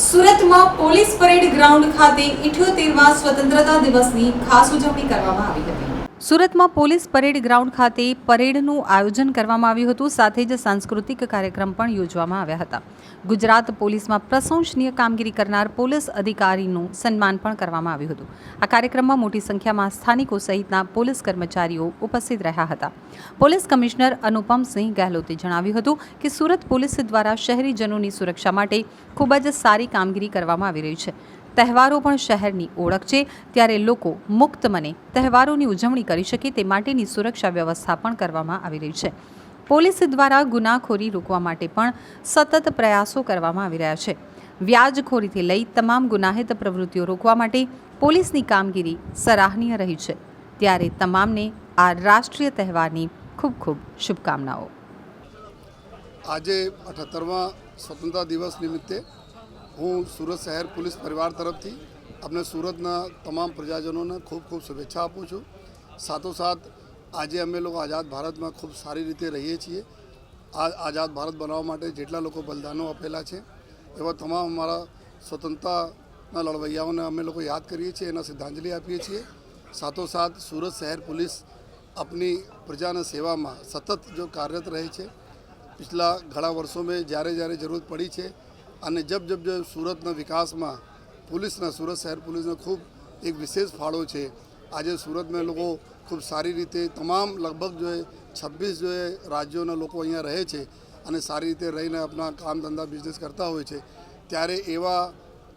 સુરતમાં police parade ground ખાતે ઇઠ્યોતેરમા સ્વતંત્રતા દિવસની ખાસ ઉજવણી કરવામાં આવી હતી. સુરતમાં પોલીસ પરેડ ગ્રાઉન્ડ ખાતે પરેડનું આયોજન કરવામાં આવ્યું હતું. સાથે જ સાંસ્કૃતિક કાર્યક્રમ પણ યોજવામાં આવ્યા હતા. ગુજરાત પોલીસમાં પ્રશંસનીય કામગીરી કરનાર પોલીસ અધિકારીનું સન્માન પણ કરવામાં આવ્યું હતું. આ કાર્યક્રમમાં મોટી સંખ્યામાં સ્થાનિકો સહિતના પોલીસ કર્મચારીઓ ઉપસ્થિત રહ્યા હતા. પોલીસ કમિશનર અનુપમસિંહ ગહેલોતે જણાવ્યું હતું કે સુરત પોલીસ દ્વારા શહેરીજનોની સુરક્ષા માટે ખૂબ જ સારી કામગીરી કરવામાં આવી રહી છે. તહેવારો પણ શહેરની ઓળખ છે. ત્યારે લોકો મુક્ત મને તહેવારોની ઉજવણી કરી શકે તે માટેની સુરક્ષા વ્યવસ્થા પણ કરવામાં આવી રહી છે. પોલીસ દ્વારા ગુનાખોરી રોકવા માટે પણ સતત પ્રયાસો કરવામાં આવી રહ્યા છે. વ્યાજખોરીથી લઈ તમામ ગુનાહિત પ્રવૃત્તિઓ રોકવા માટે પોલીસની કામગીરી સરાહનીય રહી છે. ત્યારે તમામને આ રાષ્ટ્રીય તહેવારની ખૂબ ખૂબ શુભકામનાઓ. આજે અઠ્ઠાત્તરમા સ્વતંત્રતા દિવસ નિમિત્તે હું સુરત શહેર પોલીસ પરિવાર તરફથી આપણે સુરતના તમામ પ્રજાજનોને ખૂબ ખૂબ શુભેચ્છા આપું છું. સાથોસાથ, આજે અમે લોકો આઝાદ ભારતમાં ખૂબ સારી રીતે રહીએ છીએ. આ આઝાદ ભારત બનાવવા માટે જેટલા લોકો બલિદાનો આપેલા છે, એવા તમામ અમારા સ્વતંત્રતાના લડવૈયાઓને અમે લોકો યાદ કરીએ છીએ, એના શ્રદ્ધાંજલિ આપીએ છીએ. સાથોસાથ, સુરત શહેર પોલીસ આપની પ્રજાના સેવામાં સતત જો કાર્યરત રહે છે, પિછલા ઘણા વર્ષો મેં જ્યારે જ્યારે જરૂરત પડી છે અને જબ જબ જબ સુરતના વિકાસમાં પોલીસના, સુરત શહેર પોલીસનો ખૂબ એક વિશેષ ફાળો છે. આજે સુરતમાં લોકો ખૂબ સારી રીતે તમામ લગભગ જો એ છવ્વીસ જો રાજ્યોના લોકો અહીંયા રહે છે અને સારી રીતે રહીને આપણા કામ ધંધા બિઝનેસ કરતા હોય છે. ત્યારે એવા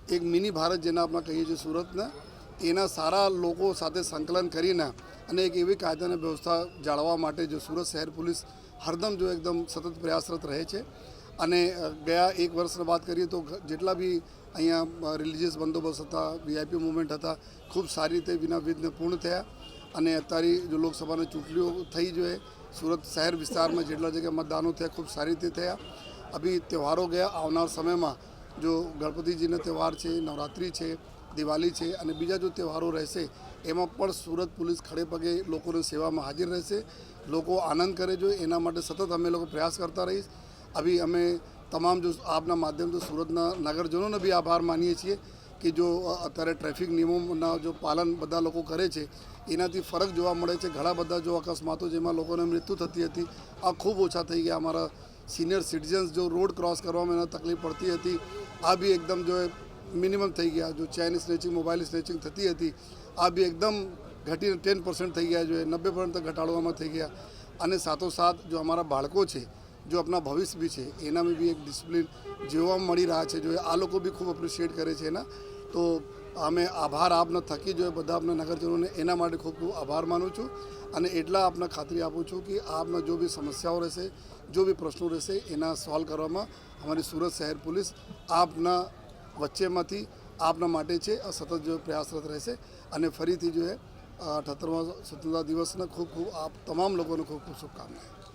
એક મિની ભારત જેને આપણે કહીએ છીએ સુરતના, એના સારા લોકો સાથે સંકલન કરીને અને એક એવી કાયદાની વ્યવસ્થા જાળવવા માટે જો સુરત શહેર પોલીસ હરદમ જો એકદમ સતત પ્રયાસરત રહે છે. અને ગયા એક વર્ષની વાત કરીએ તો જેટલા બી અહીંયા રિલિજિયસ બંદોબસ્ત હતા વીઆઈપી મુવમેન્ટ હતા, ખૂબ સારી રીતે વિના વિઘ્ન પૂર્ણ થયા. અને અત્યારે જો લોકસભાની ચૂંટણીઓ થઈ જોઈએ, સુરત શહેર વિસ્તારમાં જેટલા જગ્યાએ મતદાનો થયા, ખૂબ સારી રીતે થયા. અભી તહેવારો ગયા, આવનાર સમયમાં જો ગણપતિજીનો તહેવાર છે, નવરાત્રિ છે, દિવાળી છે અને બીજા જો તહેવારો રહેશે, એમાં પણ સુરત પોલીસ ખડે પગે લોકોની સેવામાં હાજર રહેશે. લોકો આનંદ કરે જો, એના માટે સતત અમે લોકો પ્રયાસ કરતા રહીશ. અભી અમે તમામ જો આપના માધ્યમથી સુરતના નગરજનોને બી આભાર માનીએ છીએ કે જો અત્યારે ટ્રાફિક નિયમોના જો પાલન બધા લોકો કરે છે એનાથી ફરક જોવા મળે છે ઘણા બધા જો અકસ્માતો જેમાં લોકોને મૃત્યુ થતી હતી આ ખૂબ ઓછા થઈ ગયા અમારા સિનિયર સિટીઝન્સ જો રોડ ક્રોસ કરવામાં એને તકલીફ પડતી હતી આ બી એકદમ જો મિનિમમ થઈ ગયા જો ચેન સ્નેચિંગ મોબાઈલ સ્નેચિંગ થતી હતી આ બી એકદમ ઘટીને ટેન પર્સન્ટ થઈ ગયા જોઈએ નબ્બે પર્સન્ટ ઘટાડવામાં થઈ ગયા અને સાથોસાથ જો અમારા બાળકો છે જો આપણા ભવિષ્ય બી છે એનામાં બી એક ડિસિપ્લિન જોવા મળી રહ્યા છે જો આ લોકો બી ખૂબ એપ્રિશિએટ કરે છે એના તો અમે આભાર આપને થકી જોઈએ બધા આપના નગરજનોને એના માટે ખૂબ ખૂબ આભાર માનું છું અને એટલા આપને ખાતરી આપું છું કે આપના જો બી સમસ્યાઓ રહેશે જો બી પ્રશ્નો રહેશે એના સોલ્વ કરવામાં અમારી સુરત શહેર પોલીસ આપના વચ્ચેમાંથી આપના માટે છે સતત જો પ્રયાસરત રહેશે અને ફરીથી જો એ અઠ્ઠાત્તરમા સ્વતંત્રતા દિવસના ખૂબ ખૂબ આપ તમામ લોકોને ખૂબ ખૂબ શુભકામનાઓ